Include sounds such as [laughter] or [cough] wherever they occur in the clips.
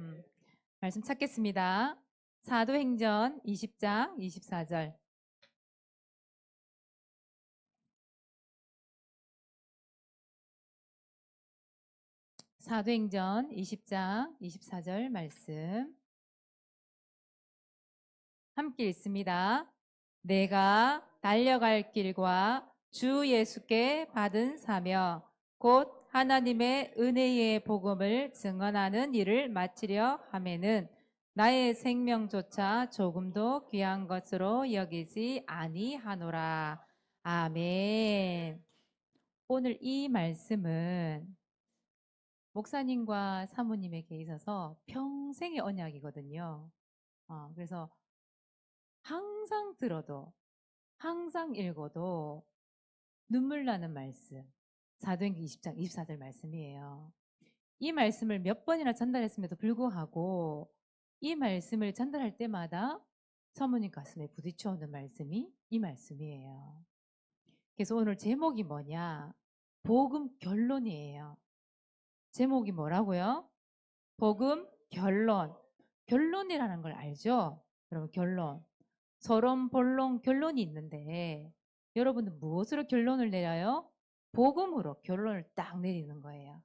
음, 말씀 찾겠습니다. 사도행전 20장 24절. 사도행전 20장 24절 말씀. 함께 읽습니다. 내가 달려갈 길과 주 예수께 받은 사명, 곧 하나님의 은혜의 복음을 증언하는 일을 마치려 하면은 나의 생명조차 조금도 귀한 것으로 여기지 아니하노라. 아멘. 오늘 이 말씀은 목사님과 사모님에게 있어서 평생의 언약이거든요. 어, 그래서 항상 들어도, 항상 읽어도 눈물 나는 말씀. 사도행전 20장 24절 말씀이에요. 이 말씀을 몇 번이나 전달했음에도 불구하고 이 말씀을 전달할 때마다 사모님 가슴에 부딪혀 오는 말씀이 이 말씀이에요. 그래서 오늘 제목이 뭐냐? 복음 결론이에요. 제목이 뭐라고요? 복음 결론. 결론이라는 걸 알죠? 여러분 결론. 서론, 본론, 결론이 있는데 여러분은 무엇으로 결론을 내려요? 복음으로 결론을 딱 내리는 거예요.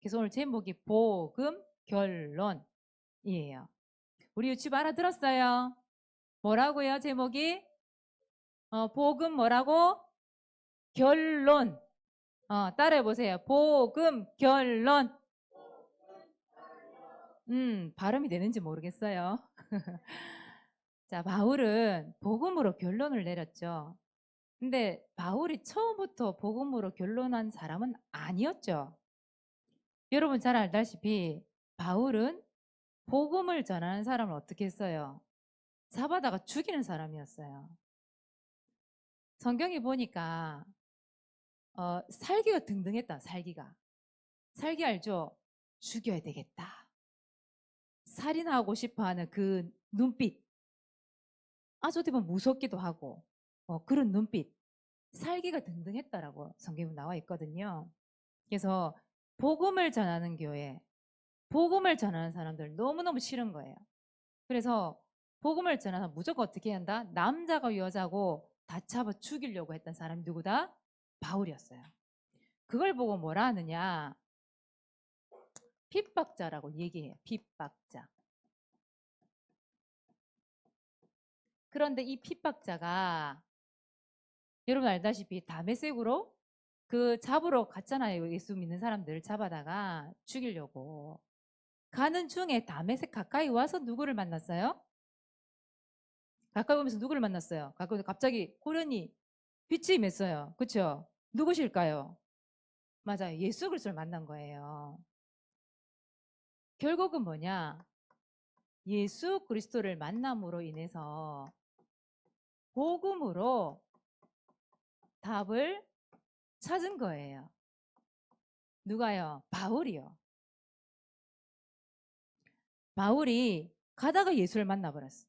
그래서 오늘 제목이 복음 결론이에요. 우리 유치부 알아들었어요? 뭐라고요? 제목이 어, 복음 뭐라고? 결론. 어, 따라해 보세요. 복음 결론. 음, 발음이 되는지 모르겠어요. [laughs] 자, 바울은 복음으로 결론을 내렸죠. 근데 바울이 처음부터 복음으로 결론한 사람은 아니었죠. 여러분 잘 알다시피 바울은 복음을 전하는 사람을 어떻게 했어요? 잡아다가 죽이는 사람이었어요. 성경에 보니까 어, 살기가 등등했다. 살기가. 살기 알죠? 죽여야 되겠다. 살인하고 싶어하는 그 눈빛. 아주 어떻게 보면 무섭기도 하고 어, 그런 눈빛. 살기가 등등했다라고 성경에 나와 있거든요. 그래서 복음을 전하는 교회, 복음을 전하는 사람들 너무너무 싫은 거예요. 그래서 복음을 전하서 무조건 어떻게 한다? 남자가 여자고 다 잡아 죽이려고 했던 사람이 누구다? 바울이었어요. 그걸 보고 뭐라 하느냐? 핍박자라고 얘기해요. 핍박자. 그런데 이 핍박자가 여러분 알다시피 다메섹으로 그 잡으러 갔잖아요. 예수 믿는 사람들을 잡아다가 죽이려고. 가는 중에 다메섹 가까이 와서 누구를 만났어요? 가까이 오면서 누구를 만났어요? 가까이 갑자기 호련히 빛이 임했어요. 그쵸? 누구실까요? 맞아요. 예수 그리스도를 만난 거예요. 결국은 뭐냐? 예수 그리스도를 만남으로 인해서 복음으로 답을 찾은 거예요. 누가요? 바울이요. 바울이 가다가 예수를 만나버렸어.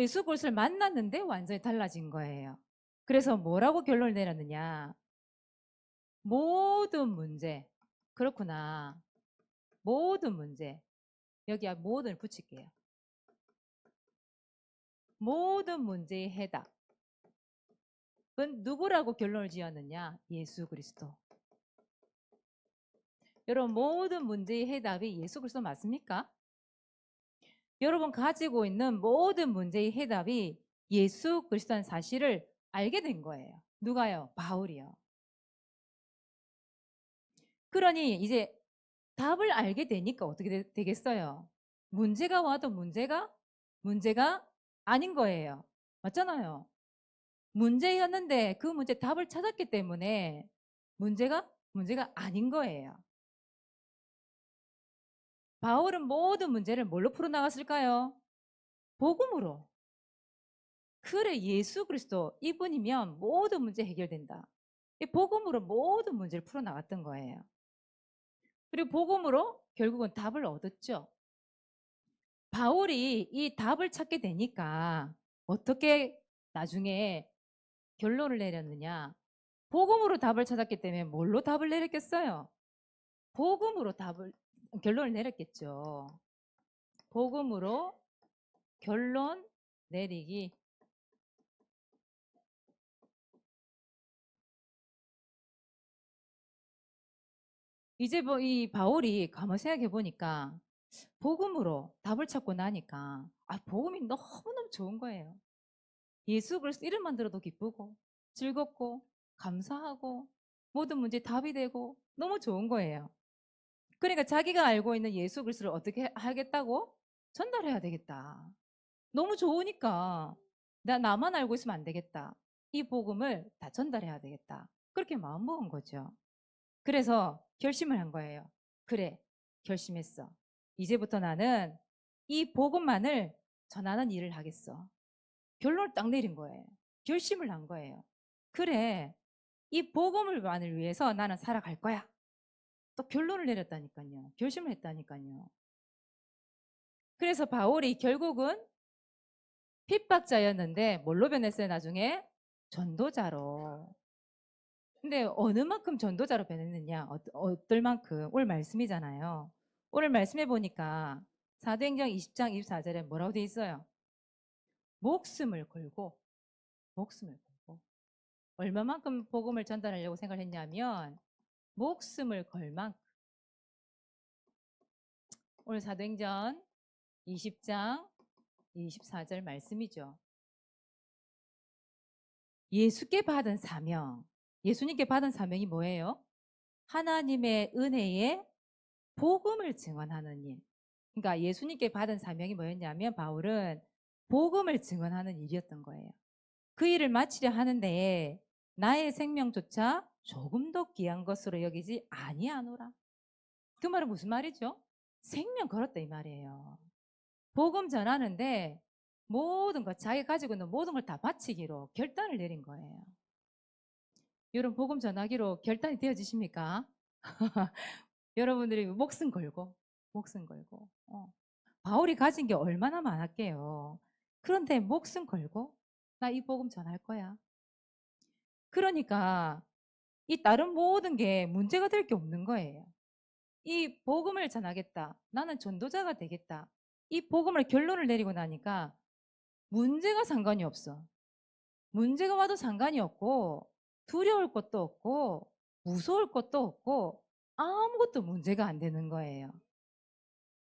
예수 그리스도를 만났는데 완전히 달라진 거예요. 그래서 뭐라고 결론을 내렸느냐? 모든 문제, 그렇구나. 모든 문제. 여기 모든을 붙일게요. 모든 문제의 해답. 은 누구라고 결론을 지었느냐? 예수 그리스도. 여러분 모든 문제의 해답이 예수 그리스도 맞습니까? 여러분 가지고 있는 모든 문제의 해답이 예수 그리스도라는 사실을 알게 된 거예요. 누가요? 바울이요. 그러니 이제 답을 알게 되니까 어떻게 되, 겠어요 문제가 와도 문제가 문제가 아닌 거예요. 맞잖아요. 문제였는데 그 문제 답을 찾았기 때문에 문제가 문제가 아닌 거예요. 바울은 모든 문제를 뭘로 풀어나갔을까요? 복음으로. 그래 예수 그리스도 이분이면 모든 문제 해결된다. 이 복음으로 모든 문제를 풀어나갔던 거예요. 그리고 복음으로 결국은 답을 얻었죠. 바울이 이 답을 찾게 되니까 어떻게 나중에 결론을 내렸느냐? 복음으로 답을 찾았기 때문에 뭘로 답을 내렸겠어요? 복음으로 답을 결론을 내렸겠죠. 복음으로 결론 내리기. 이제 뭐 이 바울이 가만 생각해 보니까 복음으로 답을 찾고 나니까 아 복음이 너무너무 좋은 거예요. 예수 그리스도 이름만 들어도 기쁘고 즐겁고 감사하고 모든 문제 답이 되고 너무 좋은 거예요. 그러니까 자기가 알고 있는 예수 그리스도를 어떻게 하겠다고 전달해야 되겠다. 너무 좋으니까 나 나만 알고 있으면 안 되겠다. 이 복음을 다 전달해야 되겠다. 그렇게 마음 먹은 거죠. 그래서 결심을 한 거예요. 그래, 결심했어. 이제부터 나는 이 복음만을 전하는 일을 하겠어. 결론을 딱 내린 거예요. 결심을 한 거예요. 그래, 이 복음을만을 위해서 나는 살아갈 거야. 또 결론을 내렸다니까요. 결심을 했다니까요. 그래서 바울이 결국은 핍박자였는데 뭘로 변했어요, 나중에? 전도자로. 근데 어느 만큼 전도자로 변했느냐? 어, 어떨 만큼? 오늘 말씀이잖아요. 오늘 말씀해 보니까 사도행전 20장 24절에 뭐라고 돼 있어요? 목숨을 걸고 목숨을 걸고 얼마만큼 복음을 전달하려고 생각을 했냐면 목숨을 걸 만큼 오늘 사도행전 20장 24절 말씀이죠. 예수께 받은 사명 예수님께 받은 사명이 뭐예요? 하나님의 은혜에 복음을 증언하는 일. 그러니까 예수님께 받은 사명이 뭐였냐면 바울은 복음을 증언하는 일이었던 거예요. 그 일을 마치려 하는데 나의 생명조차 조금도 귀한 것으로 여기지 아니하노라. 그 말은 무슨 말이죠? 생명 걸었다 이 말이에요. 복음 전하는데 모든 것 자기 가지고 있는 모든 걸 다 바치기로 결단을 내린 거예요. 여러분 복음 전하기로 결단이 되어지십니까? [laughs] 여러분들이 목숨 걸고 목숨 걸고 어. 바울이 가진 게 얼마나 많았게요. 그런데 목숨 걸고 나 이 복음 전할 거야. 그러니까 이 다른 모든 게 문제가 될 게 없는 거예요. 이 복음을 전하겠다. 나는 전도자가 되겠다. 이 복음을 결론을 내리고 나니까 문제가 상관이 없어. 문제가 와도 상관이 없고 두려울 것도 없고 무서울 것도 없고 아무것도 문제가 안 되는 거예요.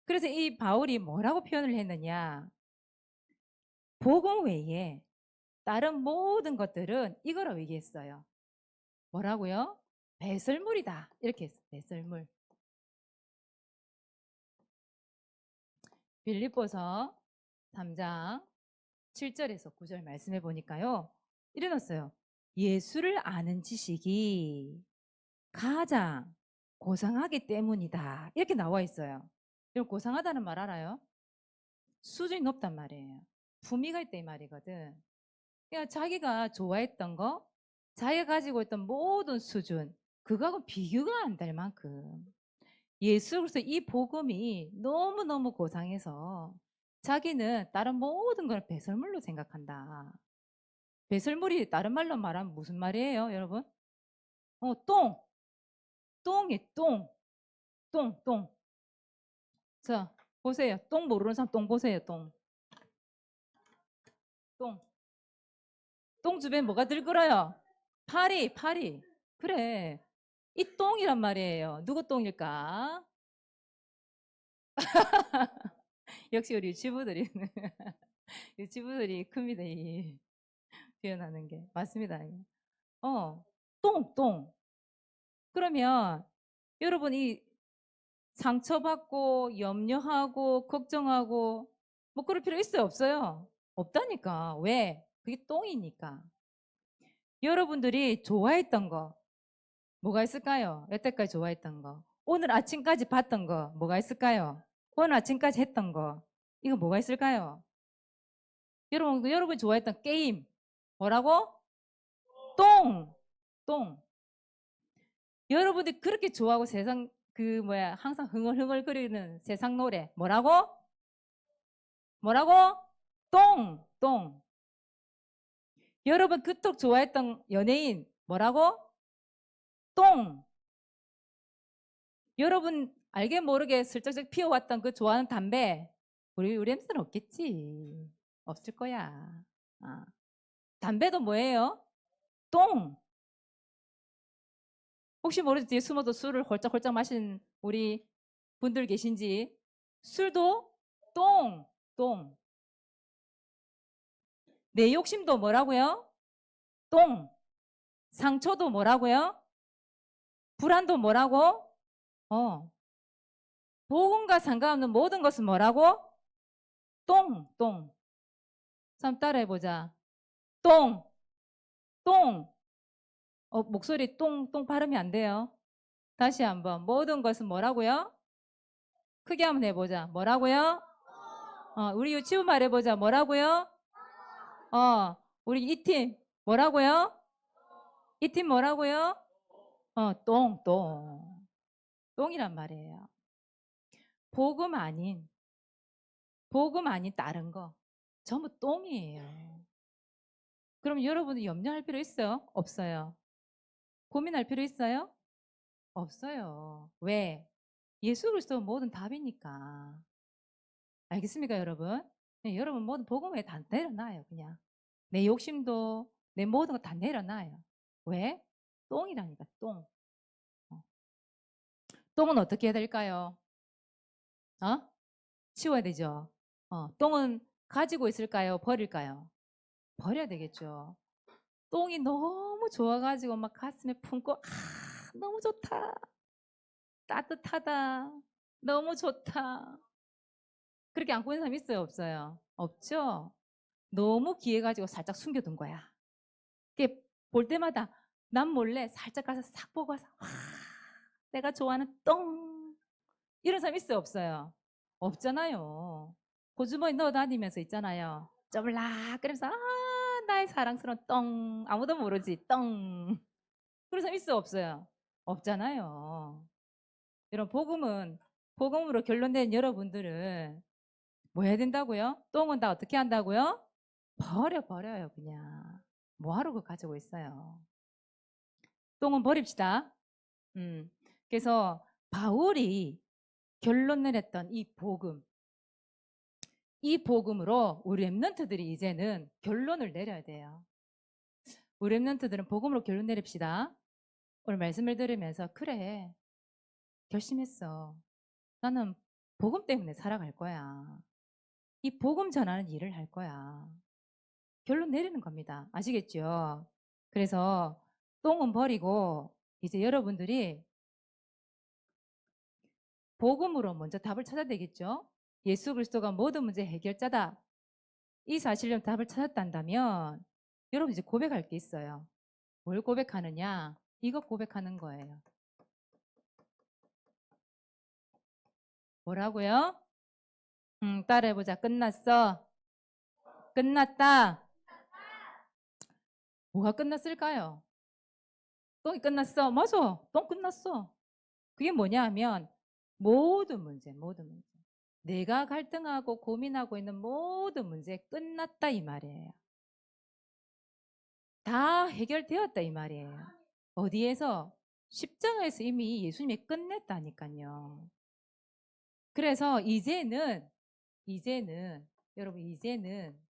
그래서 이 바울이 뭐라고 표현을 했느냐? 복음 외에 다른 모든 것들은 이거라고 얘기했어요. 뭐라고요? 배설물이다. 이렇게 했어요. 배설물. 빌립보서 3장 7절에서 9절 말씀해 보니까요. 이래놨어요. 예수를 아는 지식이 가장 고상하기 때문이다. 이렇게 나와 있어요. 여러분 고상하다는 말 알아요? 수준이 높단 말이에요. 있다 이 말이거든. 그러니까 자기가 좋아했던 거, 자기가 가지고 있던 모든 수준, 그거하고 비교가 안 될 만큼 예수 그리스도 이 복음이 너무너무 고상해서 자기는 다른 모든 걸 배설물로 생각한다. 배설물이 다른 말로 말하면 무슨 말이에요, 여러분? 어, 똥. 똥이 똥. 똥, 똥. 자, 보세요. 똥 모르는 사람 똥 보세요, 똥. 똥. 똥 주변에 뭐가 들끓어요? 파리, 파리. 그래. 이 똥이란 말이에요. 누구 똥일까? [laughs] 역시 우리 유치부들이 [laughs] 유치부들이 큽니다. 이 표현하는 게 맞습니다. 어, 똥, 똥. 그러면 여러분 이 상처받고 염려하고 걱정하고 뭐 그럴 필요 있어요, 없어요? 없다니까. 왜? 그게 똥이니까. 여러분들이 좋아했던 거 뭐가 있을까요? 여태까지 좋아했던 거. 오늘 아침까지 봤던 거 뭐가 있을까요? 오늘 아침까지 했던 거 이거 뭐가 있을까요? 여러분 여러분 좋아했던 게임 뭐라고? 똥, 똥. 여러분들이 그렇게 좋아하고 세상 그 뭐야 항상 흥얼흥얼거리는 세상 노래 뭐라고? 뭐라고? 똥, 똥. 여러분 그토록 좋아했던 연예인 뭐라고? 똥. 여러분 알게 모르게 슬쩍슬쩍 피워왔던 그 좋아하는 담배 우리 우리 엠스는 없겠지. 없을 거야. 아. 담배도 뭐예요? 똥. 혹시 모르지 뒤에 숨어서 술을 홀짝홀짝 마신 우리 분들 계신지 술도 똥, 똥. 내 욕심도 뭐라고요? 똥. 상처도 뭐라고요? 불안도 뭐라고? 어. 복음과 상관없는 모든 것은 뭐라고? 똥, 똥. 한번 따라해보자. 똥, 똥. 어, 목소리 똥, 똥 발음이 안 돼요. 다시 한번. 모든 것은 뭐라고요? 크게 한번 해보자. 뭐라고요? 어, 우리 유치원 말해보자. 뭐라고요? 어, 우리 이 팀 뭐라고요? 이 팀 뭐라고요? 어, 똥, 똥. 똥이란 말이에요. 복음 아닌, 복음 아닌 다른 거. 전부 똥이에요. 그럼 여러분이 염려할 필요 있어요? 없어요. 고민할 필요 있어요? 없어요. 왜? 예수 그리스도 모든 답이니까. 알겠습니까, 여러분? 네, 여러분 모든 복음에 다 내려놔요, 그냥. 내 욕심도 내 모든 거 다 내려놔요. 왜? 똥이라니까, 똥. 어. 똥은 어떻게 해야 될까요? 어? 치워야 되죠. 어, 똥은 가지고 있을까요? 버릴까요? 버려야 되겠죠. 똥이 너무 좋아가지고 막 가슴에 품고 아 너무 좋다. 따뜻하다. 너무 좋다. 그렇게 안고 있는 사람 있어요? 없어요? 없죠? 너무 귀해가지고 살짝 숨겨둔 거야. 볼 때마다 남 몰래 살짝 가서 싹 보고 와서 와, 내가 좋아하는 똥 이런 사람 있어요? 없어요? 없잖아요. 고주머니 넣어 다니면서 있잖아요. 쪼블락 그러면서 아 나의 사랑스러운 똥 아무도 모르지 똥 그런 사람 있어 없어요? 없잖아요. 여러분 복음은 복음으로 결론된 여러분들은 뭐 해야 된다고요? 똥은 다 어떻게 한다고요? 버려 버려요 그냥 뭐하러 그거 가지고 있어요? 똥은 버립시다. 음 그래서 바울이 결론 내렸던 이 복음 이 복음으로 우리 랩런트들이 이제는 결론을 내려야 돼요. 우리 랩런트들은 복음으로 결론 내립시다. 오늘 말씀을 들으면서 그래 결심했어. 나는 복음 때문에 살아갈 거야. 이 복음 전하는 일을 할 거야. 결론 내리는 겁니다. 아시겠죠? 그래서 똥은 버리고 이제 여러분들이 복음으로 먼저 답을 찾아야 되겠죠? 예수 그리스도가 모든 문제 해결자다. 이 사실로 답을 찾았단다면 여러분 이제 고백할 게 있어요. 뭘 고백하느냐? 이거 고백하는 거예요. 뭐라고요? 음, 따라해보자. 끝났어. 끝났다. 뭐가 끝났을까요? 똥이 끝났어. 맞아. 똥 끝났어. 그게 뭐냐 하면 모든 문제, 모든 문제. 내가 갈등하고 고민하고 있는 모든 문제 끝났다 이 말이에요. 다 해결되었다 이 말이에요. 어디에서? 십자가에서 이미 예수님이 끝냈다니까요. 그래서 이제는 이제는 여러분 이제는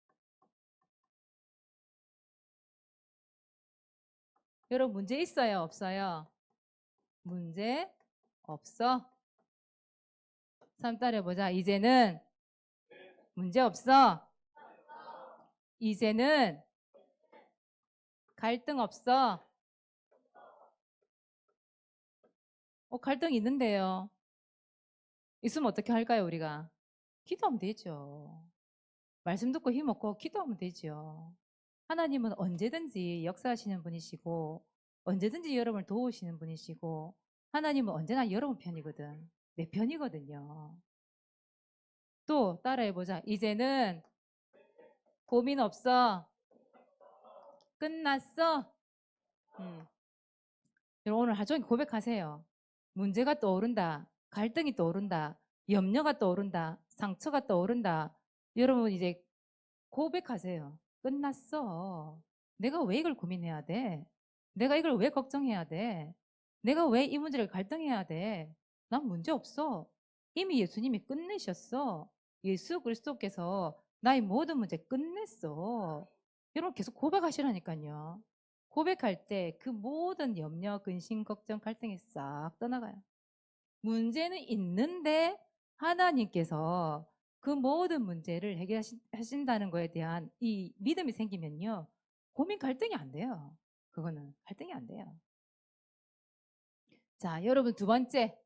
여러분 문제 있어요 없어요? 문제 없어. 삼 따라해보자. 이제는 문제 없어. 이제는 갈등 없어. 어, 갈등 있는데요. 있으면 어떻게 할까요, 우리가? 기도하면 되죠. 말씀 듣고 힘없고 기도하면 되죠. 하나님은 언제든지 역사하시는 분이시고, 언제든지 여러분을 도우시는 분이시고, 하나님은 언제나 여러분 편이거든. 내 편이거든요. 또 따라해보자. 이제는 고민 없어. 끝났어. 음. 오늘 하종일 고백하세요. 문제가 떠오른다. 갈등이 떠오른다. 염려가 떠오른다. 상처가 떠오른다. 여러분 이제 고백하세요. 끝났어. 내가 왜 이걸 고민해야 돼? 내가 이걸 왜 걱정해야 돼? 내가 왜 이 문제를 갈등해야 돼? 난 문제 없어. 이미 예수님이 끝내셨어. 예수 그리스도께서 나의 모든 문제 끝냈어. 여러분 계속 고백하시라니까요. 고백할 때 그 모든 염려, 근심, 걱정, 갈등이 싹 떠나가요. 문제는 있는데 하나님께서 그 모든 문제를 해결하신다는 거에 대한 이 믿음이 생기면요. 고민 갈등이 안 돼요. 그거는 갈등이 안 돼요. 자, 여러분 두 번째.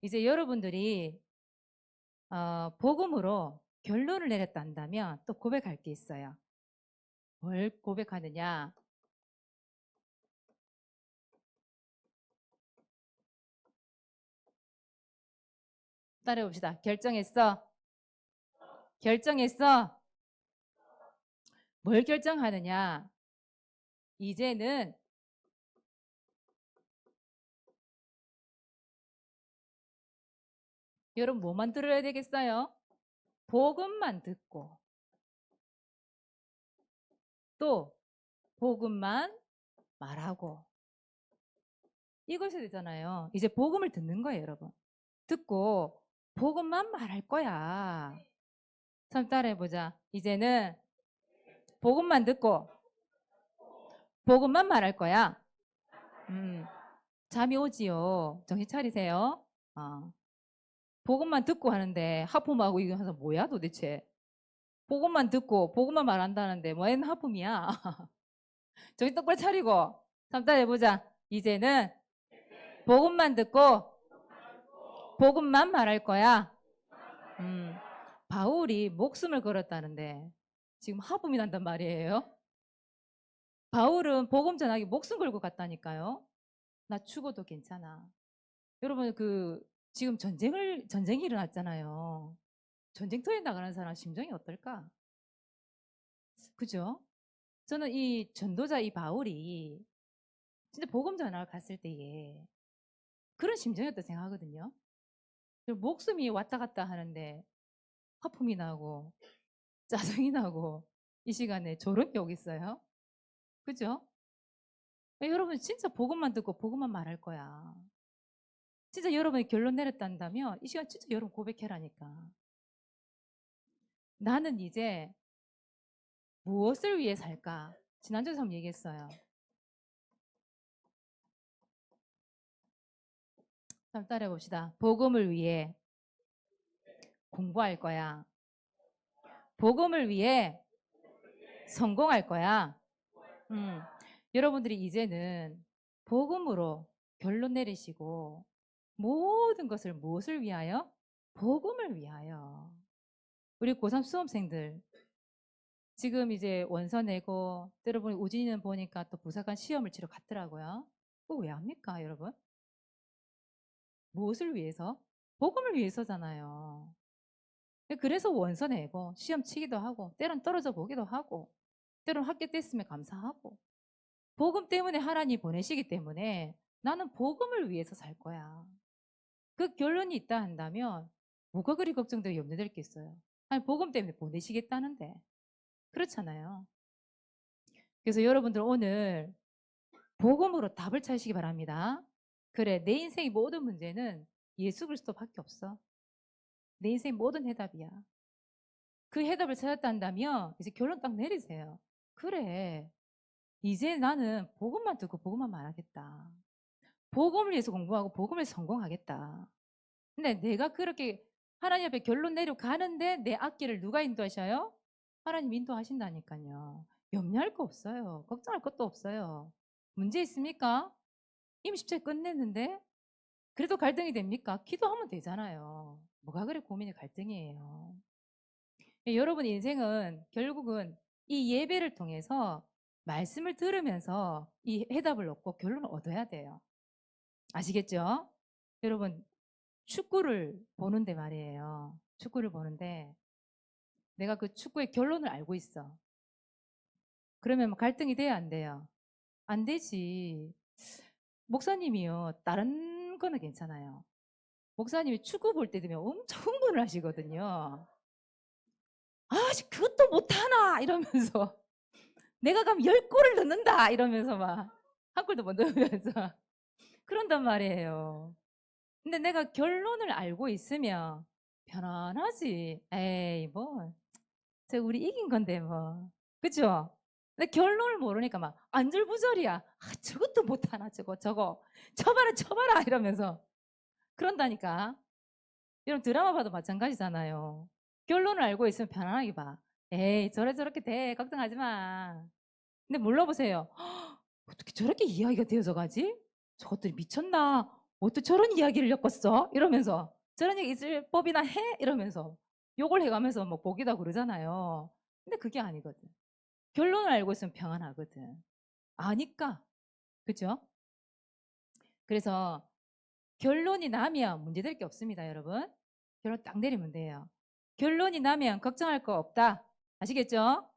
이제 여러분들이 어, 복음으로 결론을 내렸다 한다면 또 고백할 게 있어요. 뭘 고백하느냐? 따라해 봅시다. 결정했어? 결정했어? 뭘 결정하느냐? 이제는 여러분 뭐만 들어야 되겠어요? 복음만 듣고 또 복음만 말하고 이것이 되잖아요. 이제 복음을 듣는 거예요, 여러분. 듣고 복음만 말할 거야. 참 따라해보자. 이제는 복음만 듣고 복음만 말할 거야. 음, 잠이 오지요. 정신 차리세요. 어. 복음만 듣고 하는데 하품하고 이거 해서 뭐야 도대체? 복음만 듣고 복음만 말한다는데 뭐엔 하품이야? [laughs] 정신 똑바로 차리고 잠깐 해보자. 이제는 복음만 듣고 복음만 말할 거야. 음, 바울이 목숨을 걸었다는데 지금 하품이 난단 말이에요. 바울은 복음 전하기 목숨 걸고 갔다니까요. 나 죽어도 괜찮아. 여러분 그 지금 전쟁을 전쟁이 일어났잖아요. 전쟁터에 나가는 사람 심정이 어떨까? 그죠? 저는 이 전도자 이 바울이 진짜 복음 전하러 갔을 때에 그런 심정이었다 생각하거든요. 목숨이 왔다 갔다 하는데 하품이 나고 짜증이 나고 이 시간에 게 오겠어요? 그죠? 여러분 진짜 복음만 듣고 복음만 말할 거야. 진짜 여러분이 결론 내렸단다면 이 시간 진짜 여러분 고백해라니까. 나는 이제 무엇을 위해 살까? 지난주에 한번 얘기했어요. 한번 따라해 봅시다. 복음을 위해 공부할 거야. 복음을 위해 성공할 거야. 음, 여러분들이 이제는 복음으로 결론 내리시고 모든 것을 무엇을 위하여? 복음을 위하여. 우리 고3 수험생들 지금 이제 원서 내고 때로보니 우진이는 보니까 또 부사관 시험을 치러 갔더라고요. 그거 왜 합니까, 여러분? 무엇을 위해서? 복음을 위해서잖아요. 그래서 원서 내고 시험 치기도 하고 때론 떨어져 보기도 하고 때론 합격됐으면 감사하고 복음 때문에 하나님 보내시기 때문에 나는 복음을 위해서 살 거야. 그 결론이 있다 한다면 뭐가 그리 걱정되고 염려될 게 있어요. 아니 복음 때문에 보내시겠다는데 그렇잖아요. 그래서 여러분들 오늘 복음으로 답을 찾으시기 바랍니다. 그래 내 인생의 모든 문제는 예수 그리스도밖에 없어. 내 인생의 모든 해답이야. 그 해답을 찾았다 한다면 이제 결론 딱 내리세요. 그래 이제 나는 복음만 듣고 복음만 말하겠다. 복음을 위해서 공부하고 복음을 성공하겠다. 근데 내가 그렇게 하나님 앞에 결론 내려 가는데 내 앞길을 누가 인도하셔요? 하나님 인도하신다니까요. 염려할 거 없어요. 걱정할 것도 없어요. 문제 있습니까? 이미 십체 끝냈는데 그래도 갈등이 됩니까? 기도하면 되잖아요. 뭐가 그래 고민이 갈등이에요. 예, 여러분 인생은 결국은 이 예배를 통해서 말씀을 들으면서 이 해답을 얻고 결론을 얻어야 돼요. 아시겠죠? 여러분 축구를 보는데 말이에요. 축구를 보는데 내가 그 축구의 결론을 알고 있어. 그러면 뭐 갈등이 돼야 안 돼요? 안 되지. 목사님이요. 다른 거는 괜찮아요. 목사님이 축구 볼 때 되면 엄청 [laughs] 흥분을 하시거든요. 아, 그것도 못하나! 이러면서. [laughs] 내가 가면 열 골을 넣는다! 이러면서 막. 한 골도 못 넣으면서. [laughs] 그런단 말이에요. 근데 내가 결론을 알고 있으면 편안하지. 에이, 뭐. 저 우리 이긴 건데, 뭐. 그죠? 근데 결론을 모르니까 막 안절부절이야. 아, 저것도 못하나, 저거, 저거. 쳐봐라, 쳐봐라! 이러면서. 그런다니까. 이런 드라마 봐도 마찬가지잖아요. 결론을 알고 있으면 편안하게 봐. 에이, 저래 저렇게 돼. 걱정하지 마. 근데 물어보세요. "헉, 어떻게 저렇게 이야기가 되어서 가지? 저것들이 미쳤나? 어떻게 저런 이야기를 엮었어? 이러면서 저런 얘기 있을 법이나 해? 이러면서 욕을 해가면서 뭐 복이다 그러잖아요. 근데 그게 아니거든. 결론을 알고 있으면 평안하거든. 아니까. 그죠? 그래서 결론이 나면 문제될 게 없습니다, 여러분. 결론 딱 내리면 돼요. 결론이 나면 걱정할 거 없다. 아시겠죠?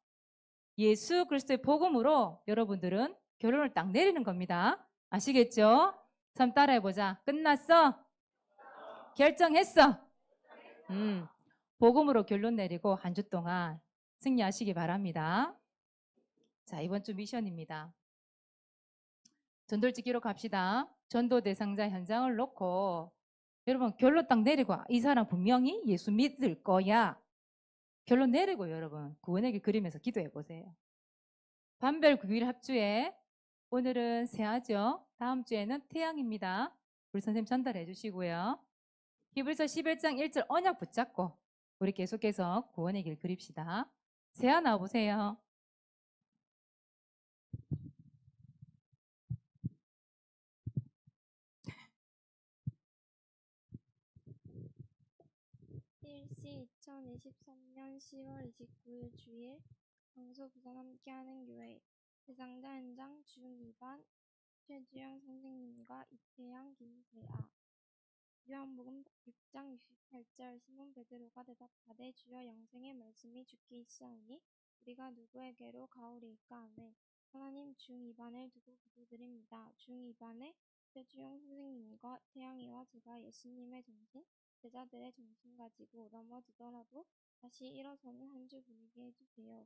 예수 그리스도의 복음으로 여러분들은 결론을 딱 내리는 겁니다. 아시겠죠? 참 따라해보자. 끝났어? 결정했어? 음, 복음으로 결론 내리고 한 주 동안 승리하시기 바랍니다. 자, 이번 주 미션입니다. 지키러 갑시다. 전도 대상자 현장을 놓고 여러분 결론 딱 내리고 이 사람 분명히 예수 믿을 거야. 결론 내리고 여러분 구원의 길 그리면서 기도해 보세요. 반별 9일 합주에 오늘은 새하죠. 다음 주에는 태양입니다. 우리 선생님 전달해 주시고요. 히브리서 11장 1절 언약 붙잡고 우리 계속해서 구원의 길 그립시다. 새하 나와 보세요. 일시 2023년 10월 29일 주일 강서 부산 함께하는 교회 대상자 현장 중2반 최주영 선생님과 이태양 김세아 요한복음 6장 68절 시몬 베드로가 대답하되 주여 영생의 말씀이 주께 있사오니 우리가 누구에게로 가오리이까 하매 하나님 중2반을 두고 기도드립니다. 중2반에 최주영 선생님과 태양이와 제가 예수님의 정신 제자들의 정신 가지고 넘어지더라도 다시 일어서는 한 주 분위기 해주세요.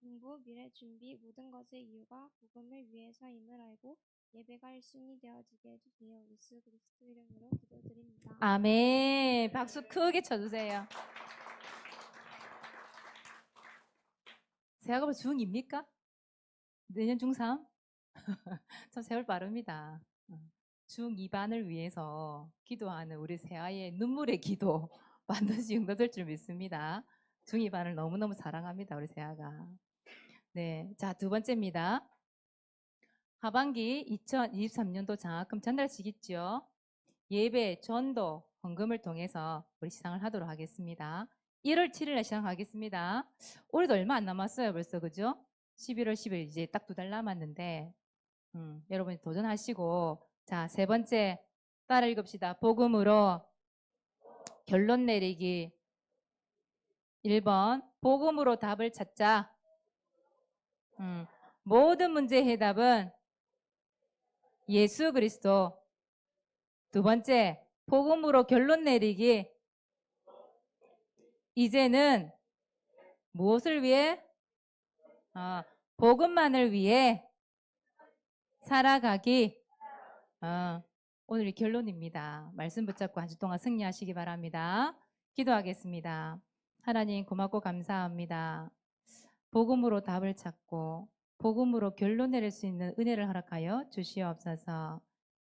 공부, 미래 준비, 모든 것의 이유가 복음을 위해서임을 알고 예배가 1순위 되어지게 해주세요. 예수 그리스도 이름으로 기도드립니다. 아멘. 박수 크게 쳐주세요. 새하가 뭐 중2입니까? 내년 중3? [laughs] 참 세월 빠릅니다. 어, 중2반을 위해서 기도하는 우리 새아의 눈물의 기도 [laughs] 반드시 응답될 줄 믿습니다. 중2반을 너무너무 사랑합니다. 우리 새아가. 네. 자, 두 번째입니다. 하반기 2023년도 장학금 전달식 있죠? 예배, 전도, 헌금을 통해서 우리 시상을 하도록 하겠습니다. 1월 7일에 시작하겠습니다. 올해도 얼마 안 남았어요, 벌써 그죠? 11월 10일 이제 딱 두 달 남았는데, 음, 여러분이 도전하시고, 자, 세 번째 따라 읽읍시다. 복음으로 결론 내리기. 1번, 복음으로 답을 찾자. 음, 모든 문제의 해답은 예수 그리스도. 두 번째, 복음으로 결론 내리기. 이제는 무엇을 위해? 아, 복음만을 위해 살아가기. 아, 오늘이 결론입니다. 말씀 붙잡고 한 주 동안 승리하시기 바랍니다. 기도하겠습니다. 하나님 고맙고 감사합니다. 복음으로 답을 찾고 복음으로 결론 내릴 수 있는 은혜를 허락하여 주시옵소서.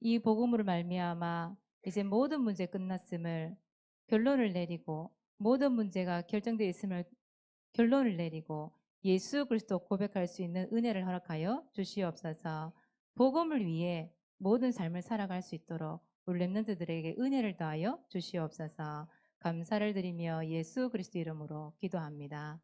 이 복음으로 말미암아 이제 모든 문제 끝났음을 결론을 내리고 모든 문제가 결정되어 있음을 결론을 내리고 예수 그리스도 고백할 수 있는 은혜를 허락하여 주시옵소서. 복음을 위해 모든 삶을 살아갈 수 있도록 우리 렘넌트들에게 은혜를 더하여 주시옵소서. 감사를 드리며 예수 그리스도 이름으로 기도합니다.